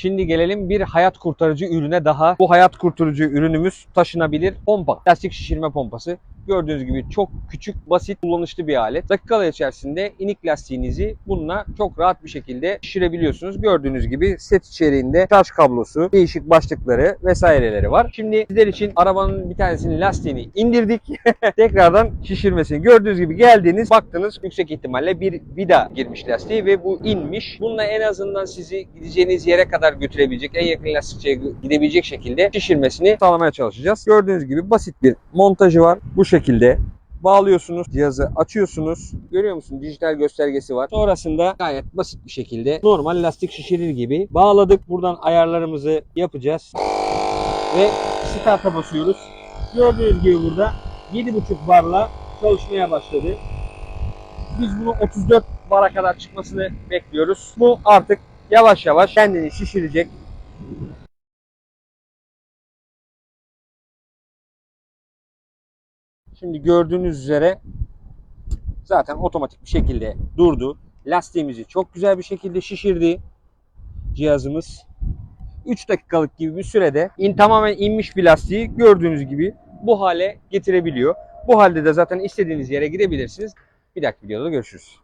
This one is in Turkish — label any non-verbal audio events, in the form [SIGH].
Şimdi gelelim bir hayat kurtarıcı ürüne daha. Bu hayat kurtarıcı ürünümüz taşınabilir pompa. Lastik şişirme pompası. Gördüğünüz gibi çok küçük, basit, kullanışlı bir alet. Dakikalar içerisinde inik lastiğinizi bununla çok rahat bir şekilde şişirebiliyorsunuz. Gördüğünüz gibi set içeriğinde şarj kablosu, değişik başlıkları vesaireleri var. Şimdi sizler için arabanın bir tanesinin lastiğini indirdik. [LAUGHS] Tekrardan şişirmesini. Gördüğünüz gibi geldiniz, baktınız yüksek ihtimalle bir vida girmiş lastiği ve bu inmiş. Bununla en azından sizi gideceğiniz yere kadar götürebilecek, en yakın lastikçiye gidebilecek şekilde şişirmesini sağlamaya çalışacağız. Gördüğünüz gibi basit bir montajı var. Bu şekilde bağlıyorsunuz. Cihazı açıyorsunuz. Görüyor musun? Dijital göstergesi var. Sonrasında gayet basit bir şekilde normal lastik şişirir gibi bağladık. Buradan ayarlarımızı yapacağız. Ve start'a basıyoruz. Gördüğünüz gibi burada 7.5 barla çalışmaya başladı. Biz bunu 34 bara kadar çıkmasını bekliyoruz. Bu artık yavaş yavaş kendini şişirecek. Şimdi gördüğünüz üzere zaten otomatik bir şekilde durdu. Lastiğimizi çok güzel bir şekilde şişirdi cihazımız. 3 dakikalık gibi bir sürede in, tamamen inmiş bir lastiği gördüğünüz gibi bu hale getirebiliyor. Bu halde de zaten istediğiniz yere gidebilirsiniz. Bir dahaki videoda görüşürüz.